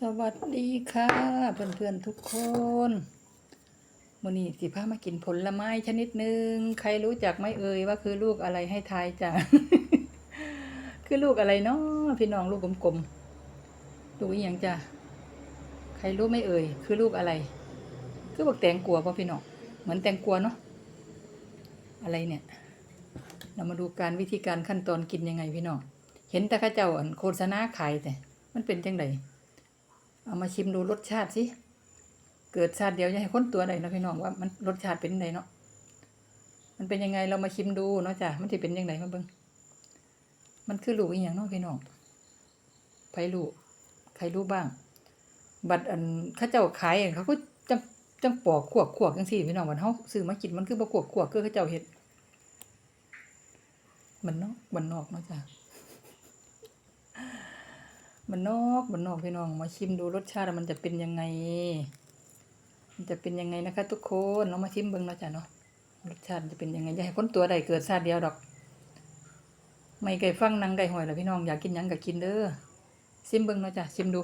สวัสดีค่ะ เพื่อนๆทุกคนมื้อนี้สิพามากินผลไม้ชนิดหนึ่งใครรู้จักไหมเอ่ยว่าคือลูกอะไรให้ทายจ้ะคือลูกอะไรเนาะพี่น้องลูกกลมๆลูกอีหยังจ้ะใครรู้ไหมเอ่ยคือลูกอะไร คือบอกแตงกัวป่ะพี่น้องเหมือนแตงกัวเนาะอะไรเนี่ย เรามาดูการวิธีการขั้นตอนกินยังไงพี่น้องเห็นแต่ข้าเจ้าอันโฆษณาขายแต่มันเป็นจังได เอามาชิมดูรสชาติสิ เกิดชาติเดียวจะให้คนตัวใดนะพี่น้องว่ามันรสชาติเป็นไงเนาะ มันเป็นยังไงเรามาชิมดูเนาะจ้ะ มันจะเป็นยังไงมาเบิ่งมันคือลูกอีหยังเนาะพี่น้องใครรู้ใครรู้บ้าง บัตรอันข้าเจ้าขายอันเขาก็จังจังปอกขวกขวกจังซี่พี่น้องมันเฮาซื้อมากินมันคือบ่ขวกขวกคือเขาเจ้าเฮ็ดมันเนาะมันนอกเนาะจ้ะ มันนอกมันนอกพี่น้องมาชิมดูรสชาติมันจะเป็นยังไง มันจะเป็นยังไงนะคะ ทุกคนเรามาชิมเบิ่งนะจ้ะเนาะรสชาติจะเป็นยังไงอย่าให้คนตัวใดเกิดชาติเดียวดอก ไม่ไก่ฟังนังไก่หอยแล้วพี่น้องอยากกินยังก็กินเด้อชิมเบิ่งนะจ้ะชิมดู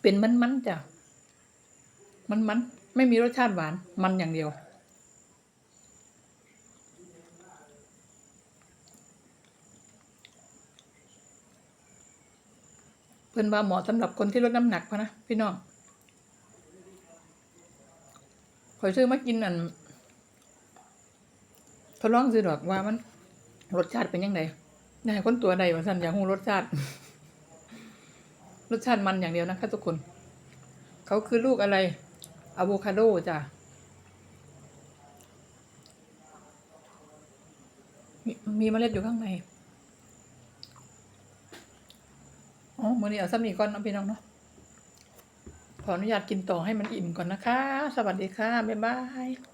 เป็นมันๆจ้ะมันมัน ไม่มีรสชาติหวาน มันอย่างเดียว เพื่อนว่าเหมาะสำหรับคนที่ลดน้ำหนักพะนะ พี่น้องขอยซื้อมากินอันทดลองซื้อดอกว่ามัน รสชาติเป็นยังไงได้คนตัวใดว่าสันอยากหูรสชาติ รสชาติมันอย่างเดียวนะคะทุกคน เขาคือลูกอะไร อะโวคาโดจ้ะมีมีเมล็ดอยู่ข้างใน อ๋อมื่อนี้เอาซ้ำนี่ก่อนเนาะพี่น้องเนาะ ขออนุญาตกินต่อให้มันอิ่มก่อนนะคะ สวัสดีค่ะ บ๊ายบาย